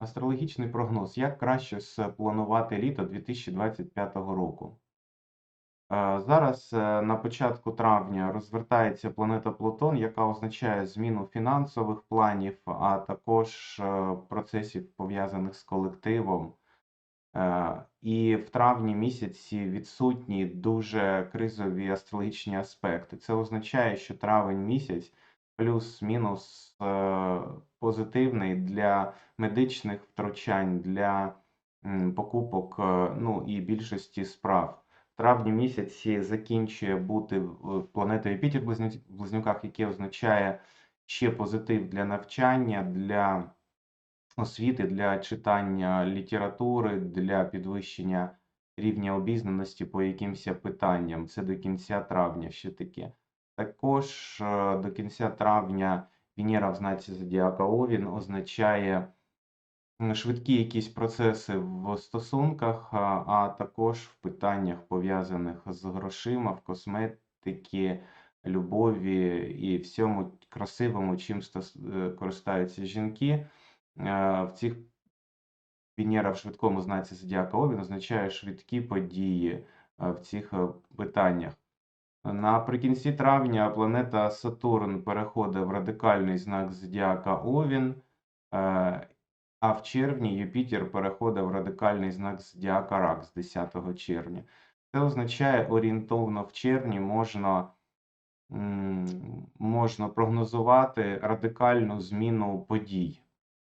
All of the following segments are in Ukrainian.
Астрологічний прогноз. Як краще спланувати літо 2025 року? Е, Зараз е, на початку травня розвертається планета Плутон, яка означає зміну фінансових планів, а також е, процесів пов'язаних з колективом. І в травні місяці відсутні дуже кризові астрологічні аспекти. Це означає, що травень місяць плюс-мінус е, позитивний для медичних втручань, для покупок, е, ну і більшості справ. В травні місяці закінчує бути планета Юпітер в близнюках, яке означає ще позитив для навчання, для освіти, для читання літератури, для підвищення рівня обізнаності по якимось питанням. Це до кінця травня ще таке. Також е, до кінця травня Венера в знаці Зодіака Овін означає швидкі якісь процеси в стосунках, а, також в питаннях, пов'язаних з грошима, в косметики, любові і всьому красивому, чим е, користаються жінки. Е, В цих Венера в швидкому знаці Зодіака Овін означає швидкі події в цих питаннях. Наприкінці травня планета Сатурн переходить в радикальний знак Зодіака Овін, е, а в червні Юпітер переходить в радикальний знак Зодіака Рак з 10 червня. Це означає, орієнтовно в червні можна, можна прогнозувати радикальну зміну подій.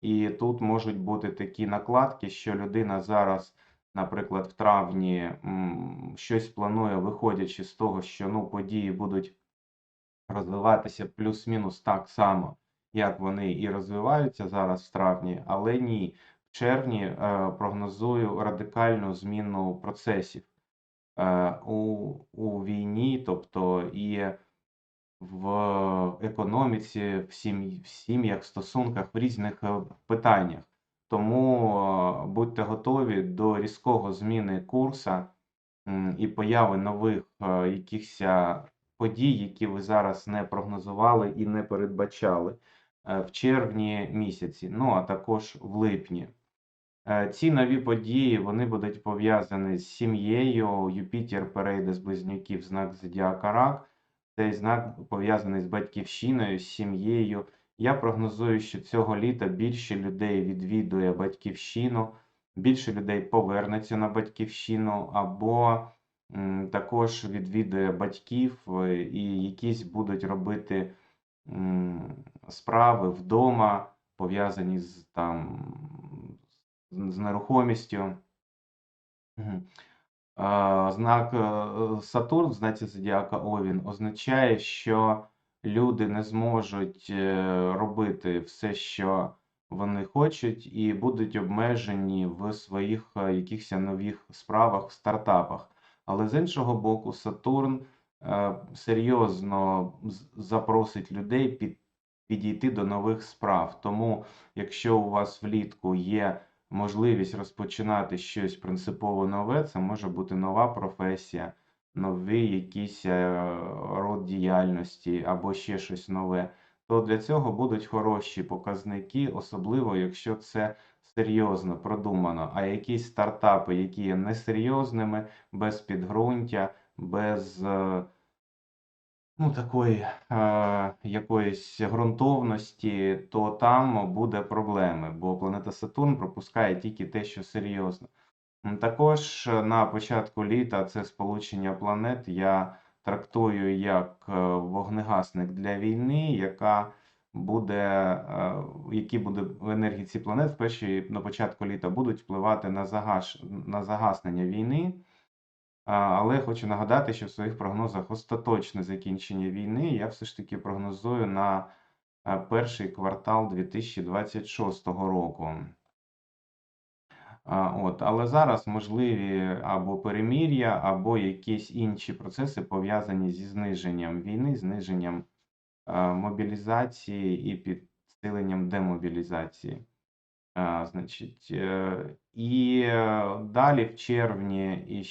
І тут можуть бути такі накладки, що людина зараз, наприклад, в травні щось планує, виходячи з того, що ну, події будуть розвиватися плюс-мінус так само, як вони і розвиваються зараз в травні, але ні. В червні е, прогнозую радикальну зміну процесів е, у, у війні, тобто і в економіці, в сім'ї, в сім'ях, в стосунках, в різних е, питаннях. Тому е, будьте готові до різкого зміни курсу і появи нових е, якихось подій, які ви зараз не прогнозували і не передбачали е, в червні місяці, ну а також в липні. Е, Ці нові події вони будуть пов'язані з сім'єю. Юпітер перейде з близнюків знак Зодіака Рак. Цей знак пов'язаний з батьківщиною, з сім'єю. Я прогнозую, що цього літа більше людей відвідує батьківщину, більше людей повернеться на батьківщину, або також відвідує батьків е, і якісь будуть робити справи вдома, пов'язані з там з нерухомістю. Знак е, Сатурн знаці Зодіака Овін означає, що люди не зможуть е, робити все, що вони хочуть, і будуть обмежені в своїх е, якихось нових справах, стартапах. Але з іншого боку, Сатурн е, серйозно запросить людей під, підійти до нових справ. Тому, якщо у вас влітку є можливість розпочинати щось принципово нове, це може бути нова професія, новий якийсь е, род діяльності або ще щось нове, то для цього будуть хороші показники, особливо якщо це серйозно продумано. А якісь стартапи, які є несерйозними, без підґрунтя, без е, ну, такої е, якоїсь ґрунтовності, то там буде проблеми, бо планета Сатурн пропускає тільки те, що серйозно. Також е, на початку літа це сполучення планет я трактую як е, вогнегасник для війни, яка буде, е, які буде енергії ці планет в перші на початку літа будуть впливати на загаш, на загаснення війни. Але хочу нагадати, що в своїх прогнозах остаточне закінчення війни я все ж таки прогнозую на перший квартал 2026 року. От, але зараз можливі або перемір'я, або якісь інші процеси пов'язані зі зниженням війни, зниженням е, мобілізації і підсиленням демобілізації. Значить, е, і е, далі в червні і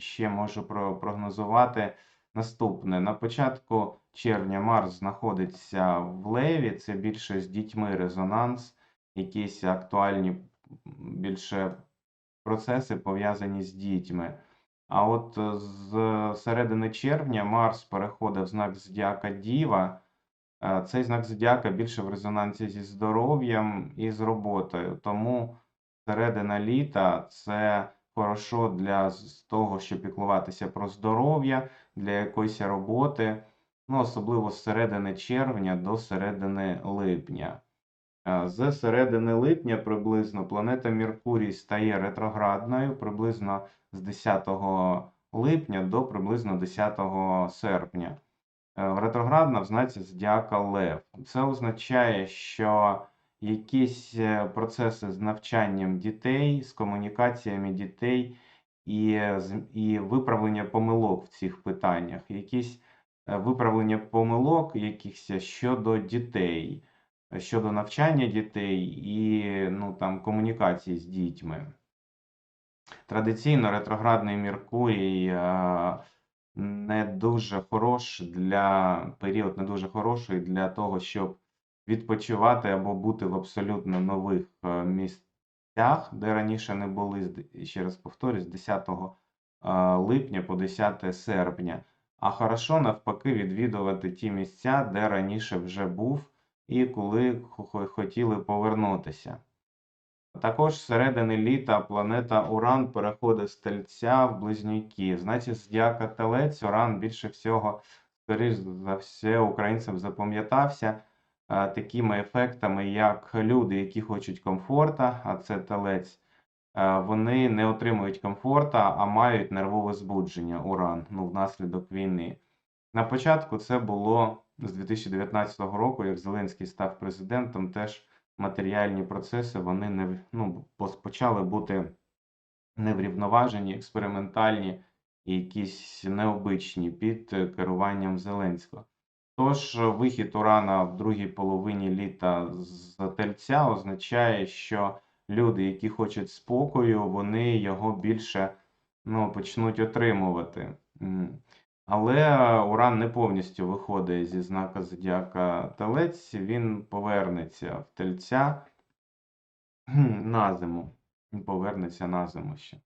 ще можу про- прогнозувати наступне. На початку червня Марс знаходиться в Леві, це більше з дітьми резонанс, якісь актуальні більше процеси пов'язані з дітьми. А от е, з середини червня Марс переходить в знак Зодіака Діва. Е, Цей знак Зодіака більше в резонансі зі здоров'ям і з роботою. Тому середина літа це хорошо для того, щоб піклуватися про здоров'я, для якоїсь роботи, ну, особливо з середини червня до середини липня. Е, З середини липня приблизно планета Меркурій стає ретроградною приблизно з 10 липня до приблизно 10 серпня. Е, Ретроградна в знаці зодіака Лев. Це означає, що якісь е, процеси з навчанням дітей, з комунікаціями дітей і, і виправлення помилок в цих питаннях, якісь виправлення помилок якихось щодо дітей, щодо навчання дітей і ну, там, комунікації з дітьми. Традиційно ретроградний Меркурій е, не дуже хорош для період не дуже хороший для того, щоб відпочивати або бути в абсолютно нових е, місцях, де раніше не були, ще раз повторюсь, з 10 е, липня по 10 серпня. А хорошо навпаки відвідувати ті місця, де раніше вже був і коли хотіли повернутися. Також з середини літа планета Уран переходить з в Близнюки. Значить, зодіака Телець Уран більше всього, скоріш за все, українцям запам'ятався е, такими ефектами, як люди, які хочуть комфорта, а це Телець, е, вони не отримують комфорта, а мають нервове збудження Уран, ну, внаслідок війни. На початку це було з 2019 року, як Зеленський став президентом, теж матеріальні процеси вони не ну, почали бути неврівноважені, експериментальні і якісь необичні під е, керуванням Зеленського. Тож е, вихід Урана в другій половині літа з Тельця означає, що люди, які хочуть спокою, вони його більше ну, почнуть отримувати. Але Уран не повністю виходить зі знака Зодіака Телець, він повернеться в Тельця на зиму. Він повернеться на зиму ще.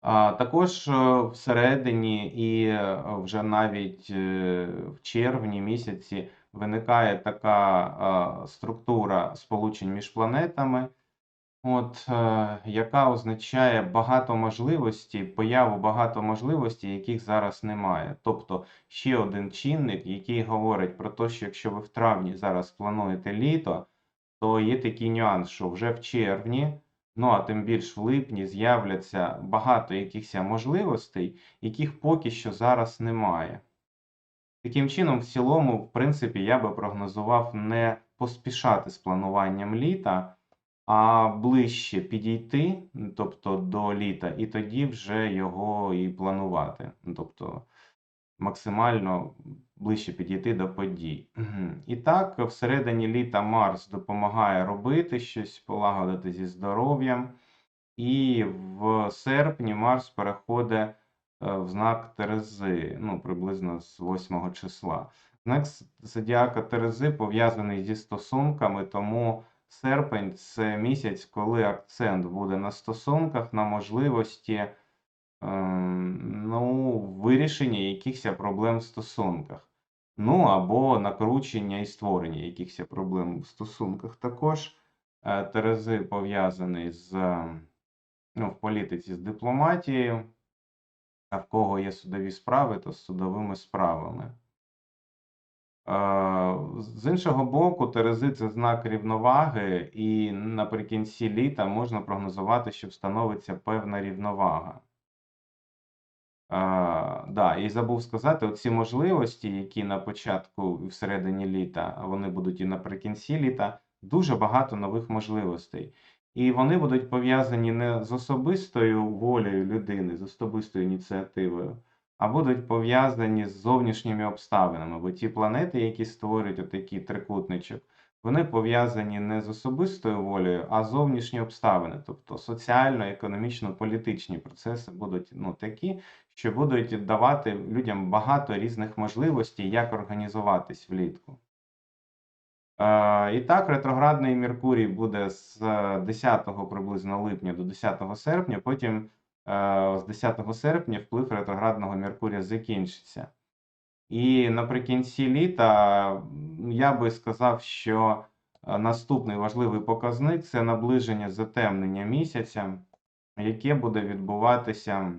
А, також е, всередині і е, вже навіть е, в червні місяці виникає така структура сполучень між планетами, от, е, яка означає багато можливостей, появу багато можливостей, яких зараз немає. Тобто ще один чинник, який говорить про те, що якщо ви в травні зараз плануєте літо, то є такий нюанс, що вже в червні, ну а тим більш в липні з'являться багато якихось можливостей, яких поки що зараз немає. Таким чином, в цілому, в принципі, я би прогнозував не поспішати з плануванням літа, а ближче підійти, тобто до літа, і тоді вже його і планувати. Ну, Тобто максимально ближче підійти до подій. І так, всередині літа Марс допомагає робити щось, полагодити зі здоров'ям. І в серпні Марс переходить е, в знак Терези, ну, приблизно з 8 числа. Знак зодіака Терези пов'язаний зі стосунками, тому серпень це місяць, коли акцент буде на стосунках, на можливості ем, ну, вирішення якихось проблем в стосунках. Ну, або накручення і створення якихось проблем в стосунках. Також е, Терези пов'язаний з ну, в політиці з дипломатією, а в кого є судові справи, то з судовими справами. З іншого боку, Терези це знак рівноваги, і наприкінці літа можна прогнозувати, що встановиться певна рівновага. А, да, і забув сказати, оці можливості, які на початку і всередині літа, вони будуть і наприкінці літа, дуже багато нових можливостей. І вони будуть пов'язані не з особистою волею людини, з особистою ініціативою, а будуть пов'язані з зовнішніми обставинами. Бо ті планети, які створюють отакий трикутничок, вони пов'язані не з особистою волею, а зовнішні обставини. Тобто соціально, економічно, політичні процеси будуть ну, такі, що будуть давати людям багато різних можливостей, як організуватись влітку. Е, І так, ретроградний Меркурій буде з 10 приблизно липня до 10 серпня, потім е, з 10 серпня вплив ретроградного Меркурія закінчиться. І наприкінці літа я би сказав, що е, наступний важливий показник це наближення затемнення місяця, яке буде відбуватися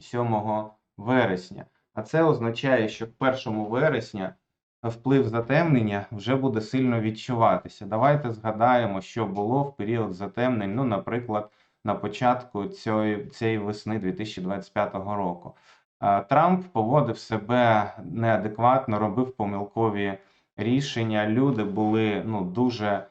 7 вересня. А це означає, що к 1 вересня вплив затемнення вже буде сильно відчуватися. Давайте згадаємо, що було в період затемнень, ну, наприклад, на початку цієї, цієї весни 2025 року. Е, Трамп поводив себе неадекватно, робив помилкові рішення. Люди були ну, дуже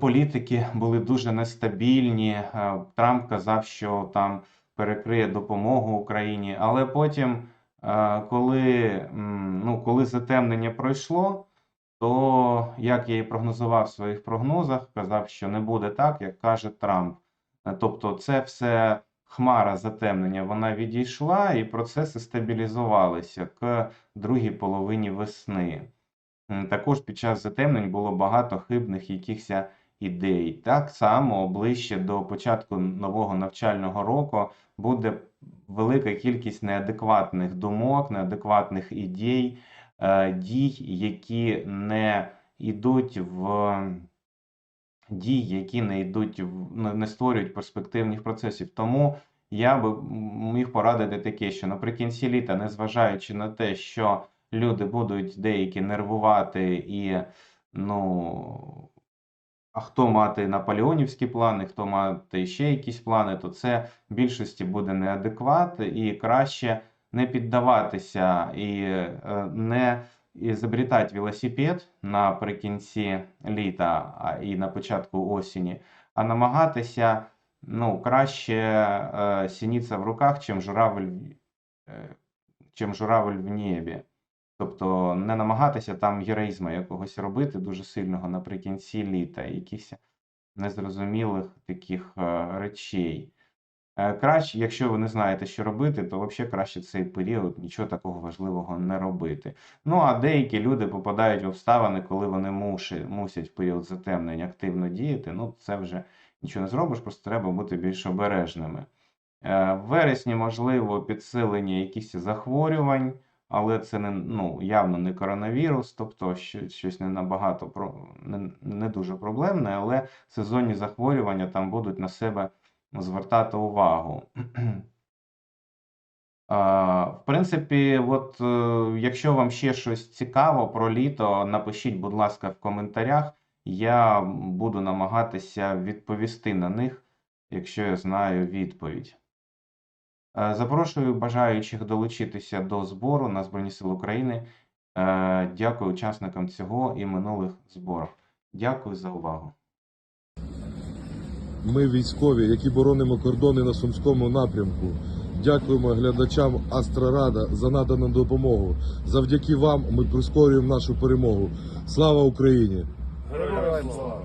політики були дуже нестабільні. Е, Трамп казав, що там перекриє допомогу Україні, але потім, е, коли, ну, коли затемнення пройшло, то як я і прогнозував в своїх прогнозах, казав, що не буде так, як каже Трамп. Е, Тобто, це все хмара затемнення, вона відійшла, і процеси стабілізувалися к другій половині весни. Також під час затемнень було багато хибних якихось ідей. Так само ближче до початку нового навчального року буде велика кількість неадекватних думок, неадекватних ідей, е, дій, які не йдуть в дій, які не йдуть не створюють перспективних процесів. Тому я би міг порадити таке, що наприкінці літа, незважаючи на те, що люди будуть деякі нервувати і, ну, а хто мати наполеонівські плани, хто мати ще якісь плани, то це в більшості буде неадекват, і краще не піддаватися і е, не ізобретати велосипед наприкінці літа і на початку осені, а намагатися ну, краще е, сініця в руках, чим журавель, е, чим журавель в небі. Тобто не намагатися там героїзму якогось робити дуже сильного наприкінці літа, якихось незрозумілих таких е, речей. Е, Краще, якщо ви не знаєте, що робити, то взагалі краще цей період нічого такого важливого не робити. Ну а деякі люди попадають в обставини, коли вони муші, мусять в період затемнення активно діяти. Ну, це вже нічого не зробиш, просто треба бути більш обережними. Е, В вересні можливо підсилення якихось захворювань, але це не, ну, явно не коронавірус, тобто що- щось не набагато не, не дуже проблемне, але сезонні захворювання там будуть на себе звертати увагу. В принципі, от е, якщо вам ще щось цікаво про літо, напишіть, будь ласка, в коментарях. Я буду намагатися відповісти на них, якщо я знаю відповідь. Е, Запрошую бажаючих долучитися до збору на Збройні Сили України. Е, Дякую учасникам цього і минулих зборів. Дякую за увагу. Ми військові, які боронимо кордони на Сумському напрямку. Дякуємо глядачам Астрорада за надану допомогу. Завдяки вам ми прискорюємо нашу перемогу. Слава Україні! Героям слава!